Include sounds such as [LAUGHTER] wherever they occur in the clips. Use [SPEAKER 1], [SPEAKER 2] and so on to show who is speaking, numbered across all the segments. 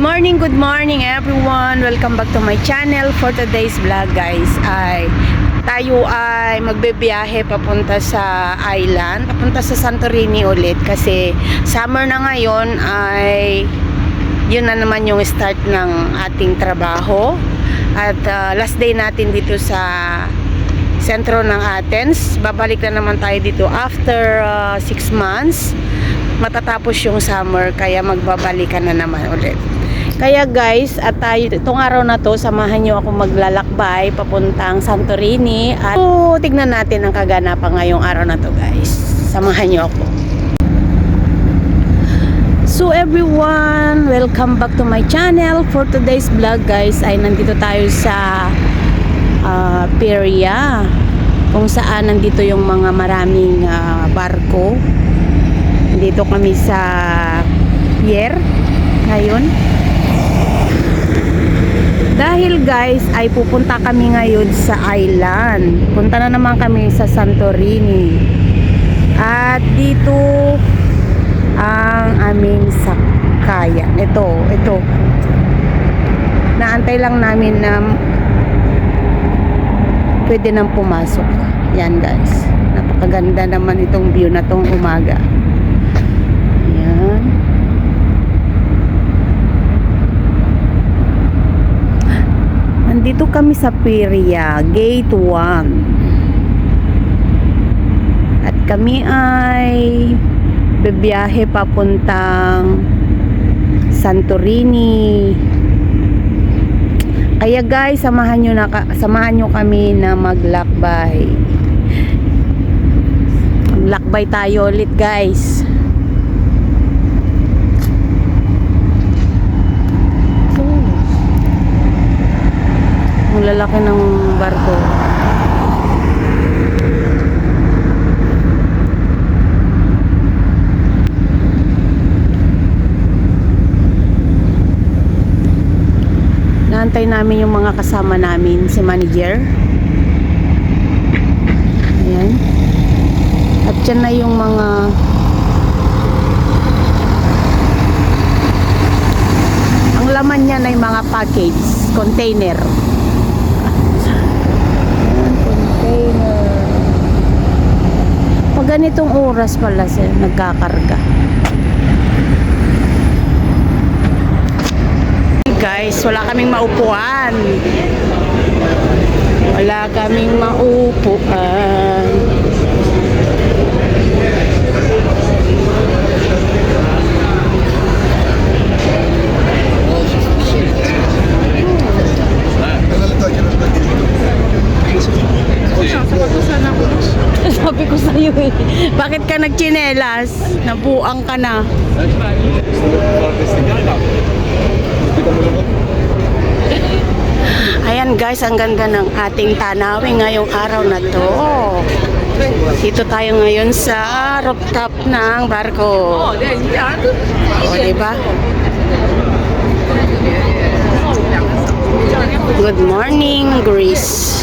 [SPEAKER 1] Morning, good morning everyone. Welcome back to my channel. For today's vlog guys ay tayo ay magbebiyahe papunta sa island, papunta sa Santorini ulit kasi summer na ngayon ay yun na naman yung start ng ating trabaho at uh, last day natin dito sa sentro ng Athens. Babalik na naman tayo dito after 6 months. Matatapos yung summer kaya magbabalikan na naman ulit. Kaya guys, at tayo itong araw na to, samahan niyo ako maglalakbay papuntang Santorini at oh, tignan natin ang kaganapan ngayong araw na to guys. Samahan niyo ako. So everyone, welcome back to my channel. For today's vlog guys, ay nandito tayo sa uh, Peria kung saan nandito yung mga maraming ah, barko. Dito kami sa pier ngayon. Dahil guys, ay pupunta kami ngayon sa island. Punta na naman kami sa Santorini. At dito ang aming sakayan. Ito, ito. Naantay lang namin na pwede nang pumasok. Yan guys. Napakaganda naman itong view na tong umaga. Yan. Nandito kami sa Peria, Gate 1. At kami ay bebiyahe papuntang Santorini. Kaya guys, samahan nyo, na, samahan nyo kami na maglakbay. Maglakbay tayo ulit guys. Ang lalaki ng barko. Naantay namin yung mga kasama namin, si manager. Ayan. At yan na yung mga laman niya na yung mga package, container. Ayan, container. Pag ganitong oras pala siya nagkakarga. Guys, wala kaming maupuan. Wala kaming maupuan. Sabi ko sa iyo eh, bakit ka nagchinelas? Nabuang ka na. Ayan guys, ang ganda ng ating tanawin ngayong araw na to. Dito tayo ngayon sa rooftop ng barko. O, diba? Good morning, Greece.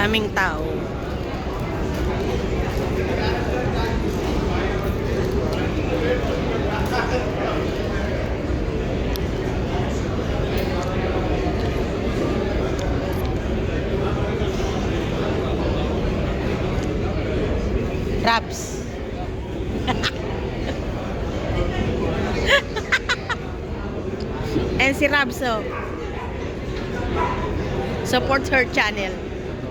[SPEAKER 1] Daming tao. Raps. [LAUGHS] Ayan si Rabso. Support her channel.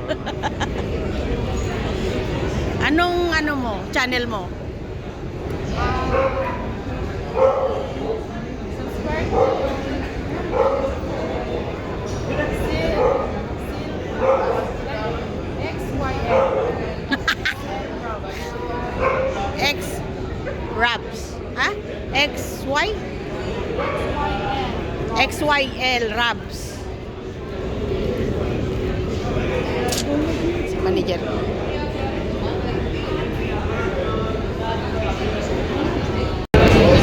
[SPEAKER 1] [LAUGHS] Anong ano mo? Channel mo? X Rabs. Ha? XY? XYL Rabs. Si manager.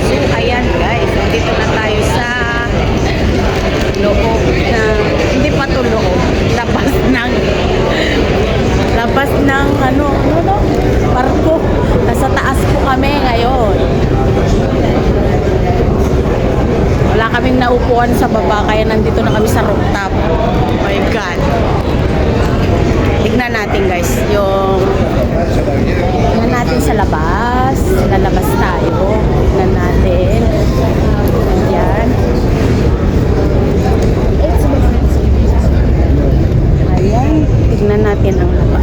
[SPEAKER 1] So, ayan guys. Na tayo sa loob na, hindi pa to loob. Labas ng, labas ng ano, ano no? Parko. Nasa taas po kami ngayon. Wala kaming naupuan sa baba, kaya nandito na kami sa rooftop. Oh my God. Tignan natin guys, yung tignan natin sa labas. Lalabas tayo. Tignan natin. Ayan. Ayan. Tignan natin ang labas.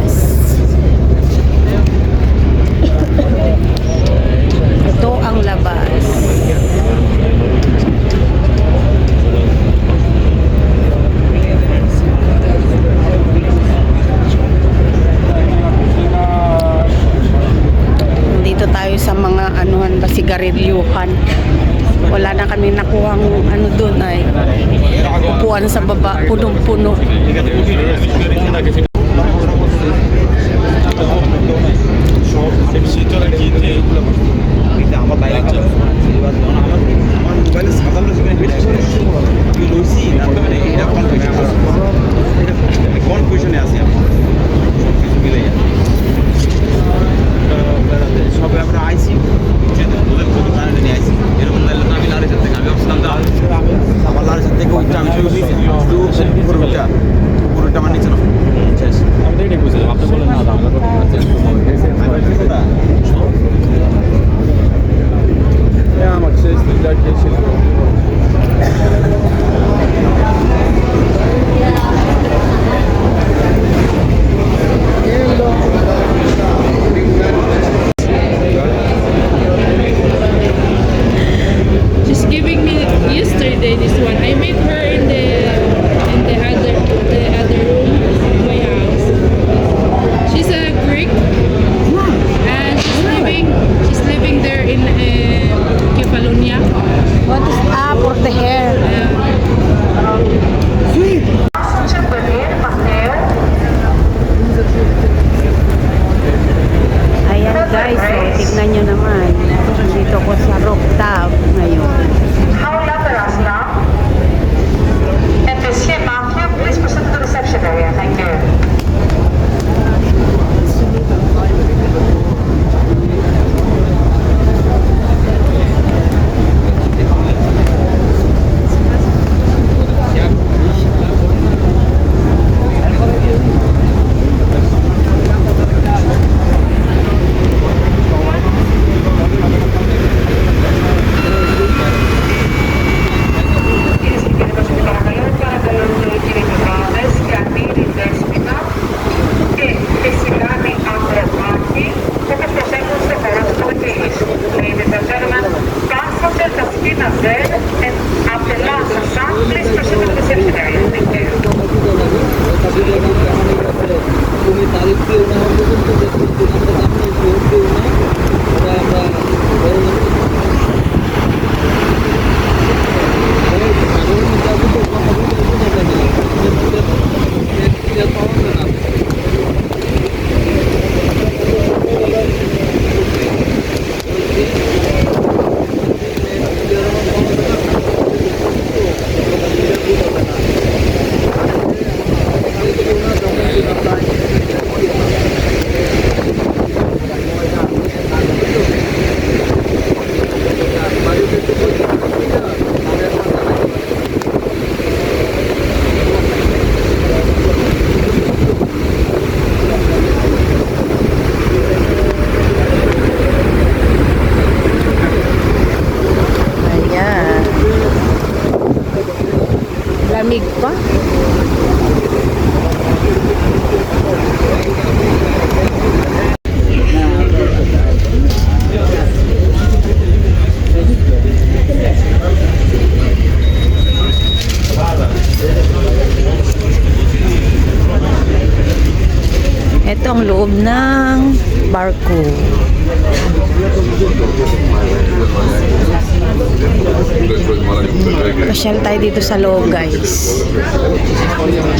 [SPEAKER 1] Pasyal tayo dito sa loob, guys.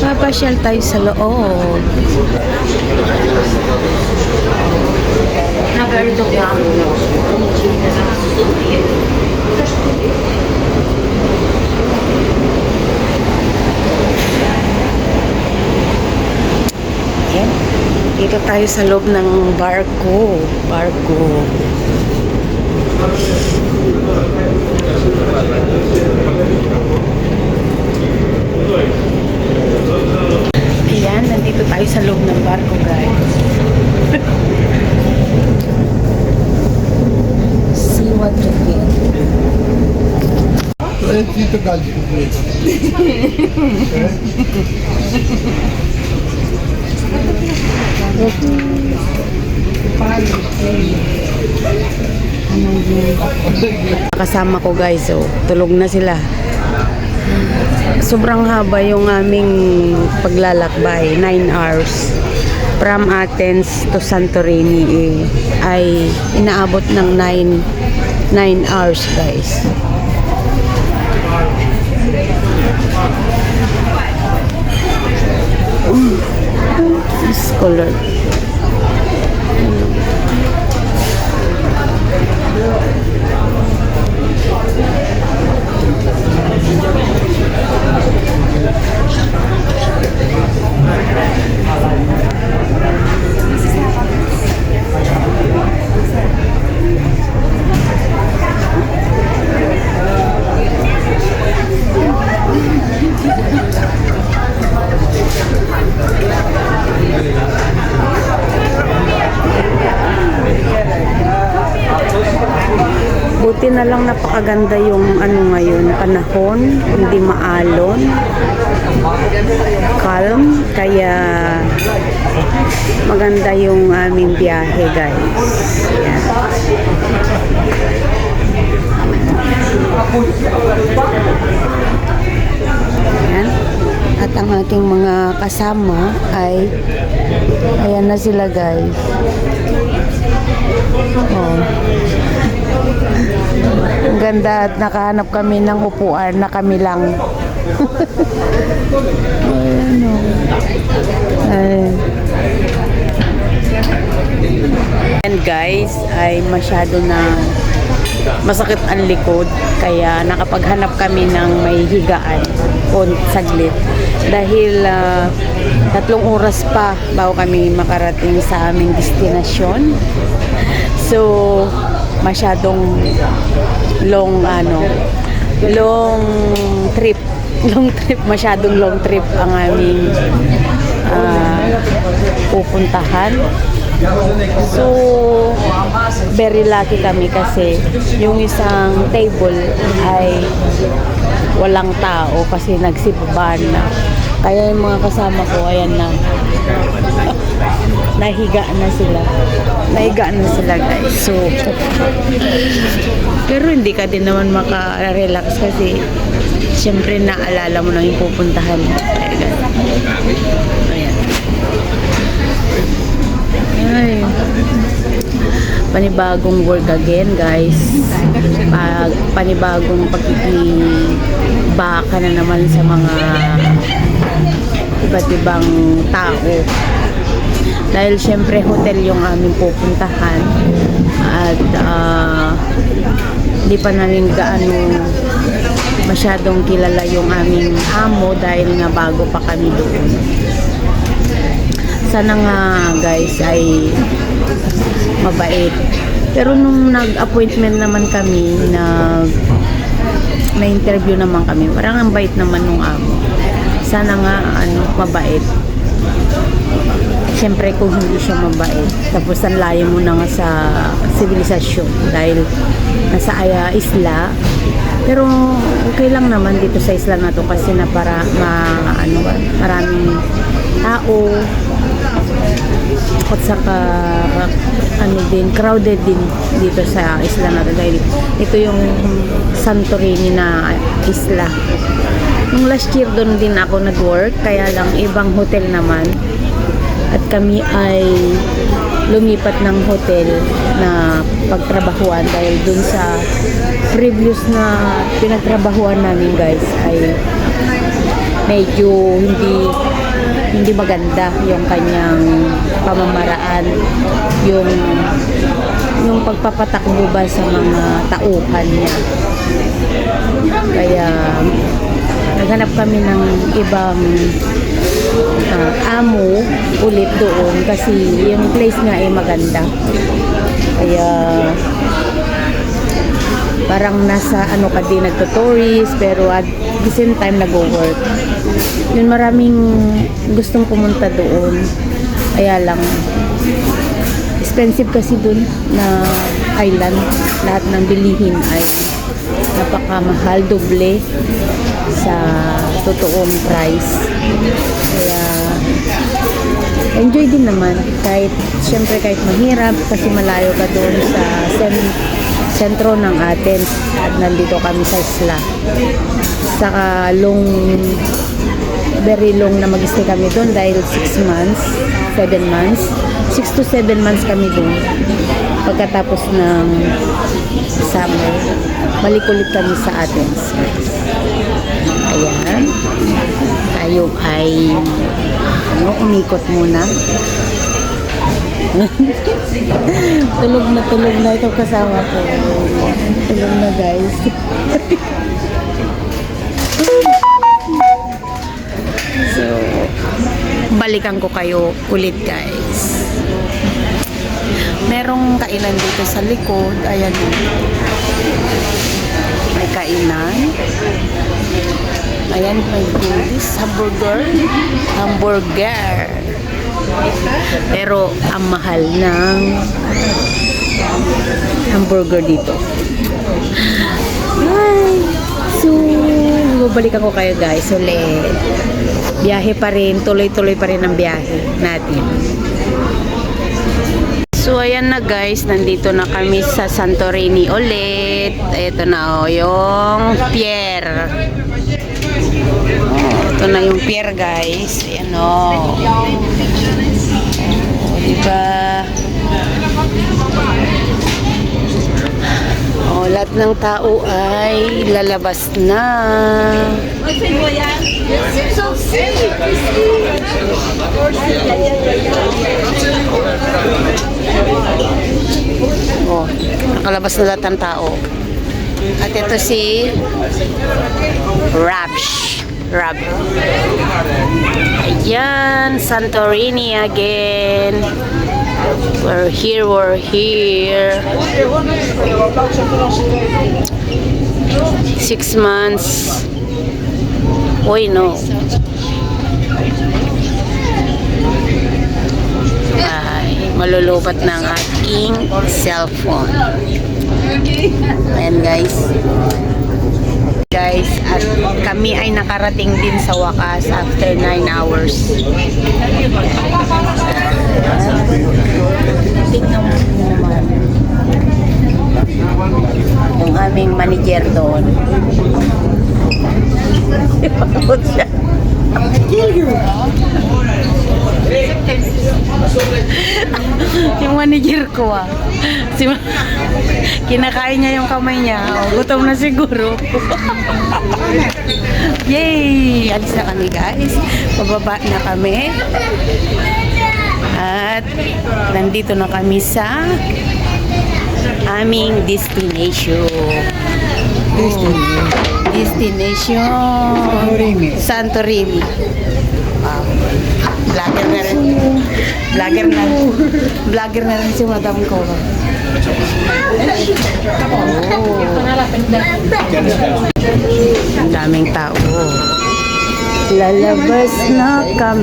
[SPEAKER 1] Papasyal tayo sa loob. Ayan. Dito tayo sa loob ng barko. Barko. Ayan, nandito tayo sa loob ng barko, guys. [LAUGHS] See what you get. [LAUGHS] Kasama ko guys, so tulog na sila. Sobrang haba yung aming paglalakbay, 9 hours. From Athens to Santorini eh, ay inaabot ng 9 9 hours guys. Mm. This color. Napakaganda yung ano ngayon, panahon, hindi maalon. Calm, kaya maganda yung aming biyahe guys. Ayan. Ayan. At ang aking mga kasama ay ayan na sila guys. Oh. Ang ganda at nakahanap kami ng upuan na kami lang. [LAUGHS] Ayan o. Ay. And guys, ay masyado na masakit ang likod kaya nakapaghanap kami ng may higaan o saglit dahil ah, tatlong oras pa bago kami makarating sa aming destinasyon [LAUGHS] so masyadong long ano long trip [LAUGHS] long trip masyadong long trip ang aming ah, pupuntahan So, very lucky kami kasi yung isang table ay walang tao kasi nagsibban na. Kaya yung mga kasama ko, ayan na. Nahiga na sila. Nahiga na sila guys. So, pero hindi ka din naman maka-relax kasi syempre naalala mo na yung pupuntahan mo. Ganun. Ayan. Ay. Panibagong work again, guys. Pag, panibagong pagkikibaka na naman sa mga iba't ibang tao. Dahil syempre hotel yung aming pupuntahan at ah, di pa namin gaano masyadong kilala yung aming amo dahil nga bago pa kami doon sana nga guys ay mabait. Pero nung nag-appointment naman kami, nag na interview naman kami, parang ang bait naman nung amo. Sana nga ano, mabait. Siyempre kung hindi siya mabait, tapos ang layo mo na nga sa sibilisasyon dahil nasa aya isla, Pero okay lang naman dito sa isla na to kasi na para ma, ano maraming tao. At saka ano din, crowded din dito sa isla na to dahil ito yung Santorini na isla. Yung last year doon din ako nag-work kaya lang ibang hotel naman kami ay lumipat ng hotel na pagtrabahuan dahil dun sa previous na pinagtrabahuan namin guys ay medyo hindi hindi maganda yung kanyang pamamaraan yung yung pagpapatakbo ba sa mga tauhan niya. Kaya naghanap kami ng ibang ah, amo ulit doon kasi yung place nga ay maganda. Kaya parang nasa ano ka din nagto-tourist pero at the same time nag-work. Yun maraming gustong pumunta doon. Kaya lang expensive kasi doon na island. Lahat ng bilihin ay napakamahal doble sa totoong price. Kaya enjoy din naman. Kahit syempre kahit mahirap kasi malayo ka doon sa sen- sentro ng Athens at nandito kami sa isla. Saka long very long na mag-stay kami doon dahil 6 months 7 months. 6 to 7 months kami doon pagkatapos ng summer. Balik ulit kami sa Athens ayan. Tayo ay ano, umikot muna. [LAUGHS] Tulog na tulog na ito kasama ko. Tulog na guys. [LAUGHS] So balikan ko kayo ulit guys. Merong kainan dito sa likod. Ayan. May kainan ayan may goodies hamburger hamburger pero ang mahal ng hamburger dito. Ay, so, babalikan ko kayo guys ulit. Biyahe pa rin, tuloy-tuloy pa rin ang biyahe natin. Ayan na guys, nandito na kami sa Santorini ulit. Ito na o, yung pier. Oh, ito na yung pier guys. Ayan o. Diba? Oh, lahat ng tao ay lalabas na. Oh, nakalabas na lahat ng tao. At ito si Rabsh. Rab. Ayan, Santorini again. We're here, we're here. Six months. Uy, no. Ay, malulubat ng aking cellphone. Ayan, guys guys at kami ay nakarating din sa wakas after 9 hours naman yung aming manager doon. Pagod siya. Yung manager ko ah. Si Ma- kinakain niya yung kamay niya. Oh, gutom na siguro. Yay! Alis na kami guys. Pababa na kami at nandito na kami sa aming destination destination Santorini Wow. Vlogger na rin. Vlogger na Vlogger na rin si Madam ko. Oh. Ang daming tao.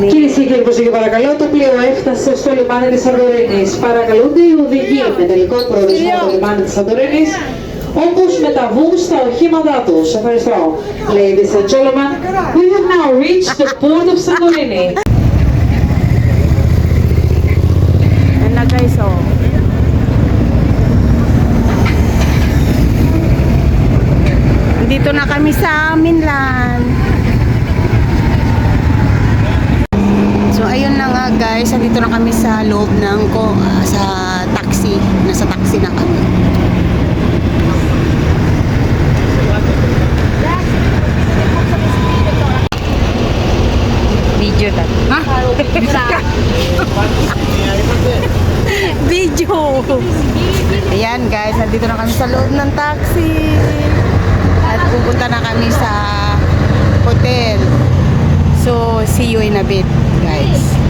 [SPEAKER 2] Κυρίε και κύριοι, παρακαλώ. Το πλοίο έφτασε στο λιμάνι της Σαντορίνη. Παρακαλούνται οι οδηγοί με τελικό προορισμό στο λιμάνι της Σαντορίνη. Όπως μεταβούν στα οχήματά τους. Ευχαριστώ. Ladies and gentlemen, we have now reached the port of Santorini.
[SPEAKER 1] Ένα καϊσό. Dito. So ayun na nga guys, dito na kami sa loob ng ko ah, sa taxi. Nasa taxi na kami. Video ta. Ha? [LAUGHS] Video. Ayan guys, nandito na kami sa loob ng taxi. At pupunta na kami sa hotel. So, see you in a bit, guys.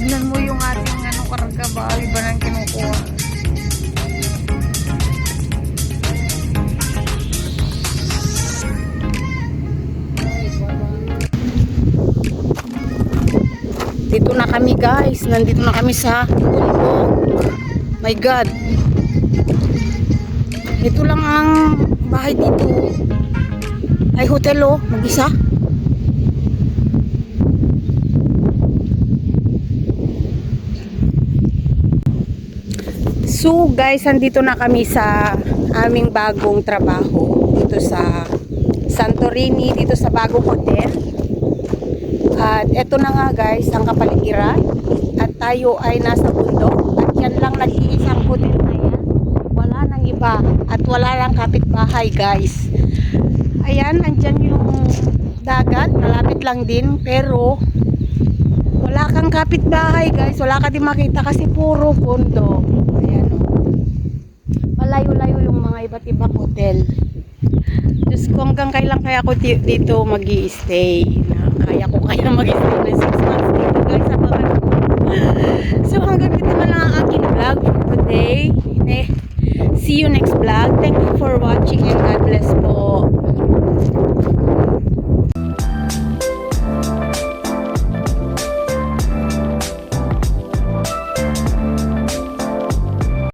[SPEAKER 1] Tignan mo yung ating ano karga ba? Iba nang kinukuha. Dito na kami guys. Nandito na kami sa bundok. My God. Ito lang ang bahay dito. Ay hotel oh. Mag-isa. So guys, andito na kami sa aming bagong trabaho dito sa Santorini, dito sa bagong hotel. At eto na nga guys, ang kapaligiran. At tayo ay nasa bundok. At yan lang nag-iisang hotel na yan. Wala nang iba at wala lang kapitbahay guys. Ayan, andyan yung dagat, malapit lang din pero wala kang kapitbahay guys, wala ka din makita kasi puro kondo malayo-layo yung mga iba't ibang hotel. Diyos ko, hanggang kailan kaya ako dito mag stay na Kaya ko kaya mag-stay na 6 months dito guys. Abangan ko. So, hanggang dito na lang ang aking vlog for today. Eh, see you next vlog. Thank you for watching and God bless po.